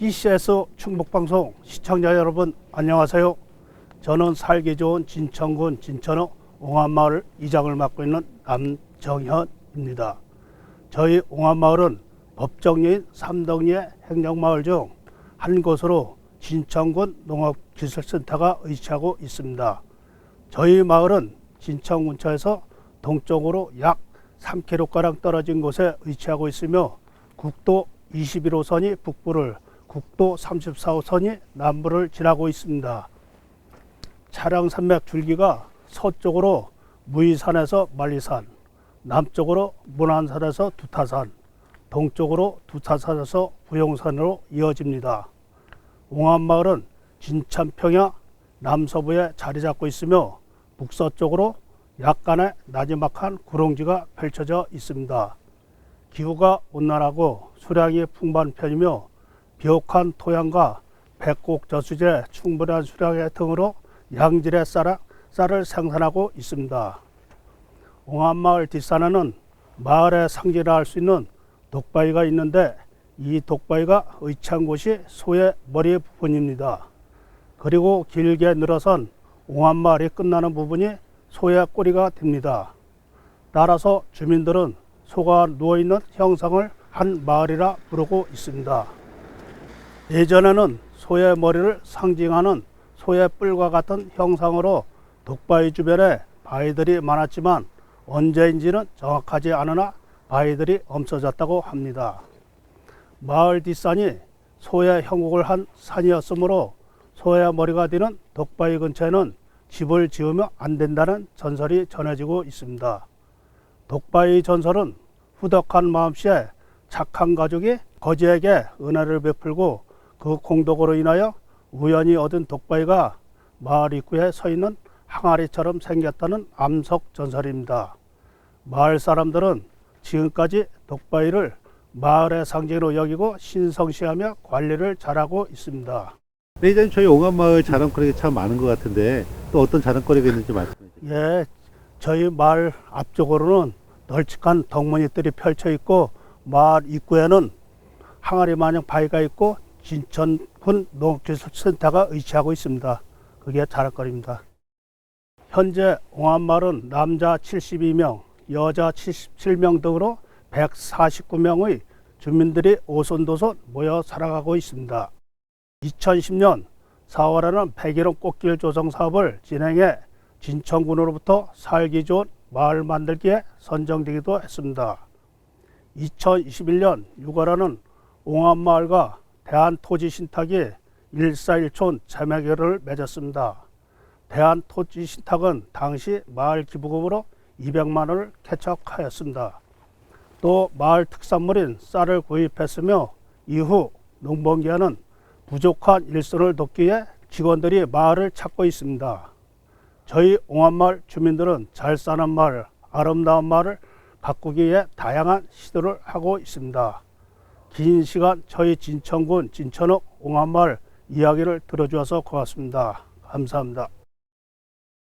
ECS 충북방송 시청자 여러분 안녕하세요. 저는 살기 좋은 진천군 진천호 옹암마을 이장을 맡고 있는 남정현입니다. 저희 옹암마을은 법정리인 삼덕리의 행정마을 중 한 곳으로 진천군 농업기술센터가 위치하고 있습니다. 저희 마을은 진천군처에서 동쪽으로 약 3km가량 떨어진 곳에 위치하고 있으며 국도 21호선이 북부를 국도 34호선이 남부를 지나고 있습니다. 차량 산맥 줄기가 서쪽으로 무이산에서 만리산, 남쪽으로 문안산에서 두타산, 동쪽으로 두타산에서 부용산으로 이어집니다. 옹암마을은 진천평야 남서부에 자리 잡고 있으며 북서쪽으로 약간의 나지막한 구릉지가 펼쳐져 있습니다. 기후가 온난하고 수량이 풍부한 편이며 비옥한 토양과 백곡 저수지에 충분한 수량의 등으로 양질의 쌀, 쌀을 생산하고 있습니다. 옹암마을 뒷산에는 마을의 상징을 할 수 있는 독바위가 있는데 이 독바위가 의치한 곳이 소의 머리 부분입니다. 그리고 길게 늘어선 옹암마을이 끝나는 부분이 소의 꼬리가 됩니다. 따라서 주민들은 소가 누워있는 형상을 한 마을이라 부르고 있습니다. 예전에는 소의 머리를 상징하는 소의 뿔과 같은 형상으로 독바위 주변에 바위들이 많았지만 언제인지는 정확하지 않으나 바위들이 없어졌다고 합니다. 마을 뒷산이 소의 형국을 한 산이었으므로 소의 머리가 되는 독바위 근처에는 집을 지으면 안 된다는 전설이 전해지고 있습니다. 독바위 전설은 후덕한 마음씨에 착한 가족이 거지에게 은혜를 베풀고 그 공덕으로 인하여 우연히 얻은 독바위가 마을 입구에 서 있는 항아리처럼 생겼다는 암석 전설입니다. 마을 사람들은 지금까지 독바위를 마을의 상징으로 여기고 신성시하며 관리를 잘하고 있습니다. 네, 이제 저희 옹암마을 자랑거리가 참 많은 것 같은데 또 어떤 자랑거리가 있는지 말씀해 주세요. 예, 저희 마을 앞쪽으로는 널찍한 덕문이들이 펼쳐 있고 마을 입구에는 항아리 마냥 바위가 있고 진천군 농업기술센터가 위치하고 있습니다. 그게 자랑거리입니다. 현재 옹암마을은 남자 72명, 여자 77명 등으로 149명의 주민들이 오손도손 모여 살아가고 있습니다. 2010년 4월에는 101호 꽃길 조성 사업을 진행해 진천군으로부터 살기 좋은 마을 만들기에 선정되기도 했습니다. 2021년 6월에는 옹암마을과 대한토지신탁이 141촌 자매결을 맺었습니다. 대한토지신탁은 당시 마을 기부금으로 200만 원을 개척하였습니다. 또 마을 특산물인 쌀을 구입했으며 이후 농번기에는 부족한 일손을 돕기 위해 직원들이 마을을 찾고 있습니다. 저희 옹암마을 주민들은 잘 사는 마을, 아름다운 마을을 가꾸기 위해 다양한 시도를 하고 있습니다. 긴 시간 저희 진천군 진천읍 옹암마을 이야기를 들어주어서 고맙습니다. 감사합니다.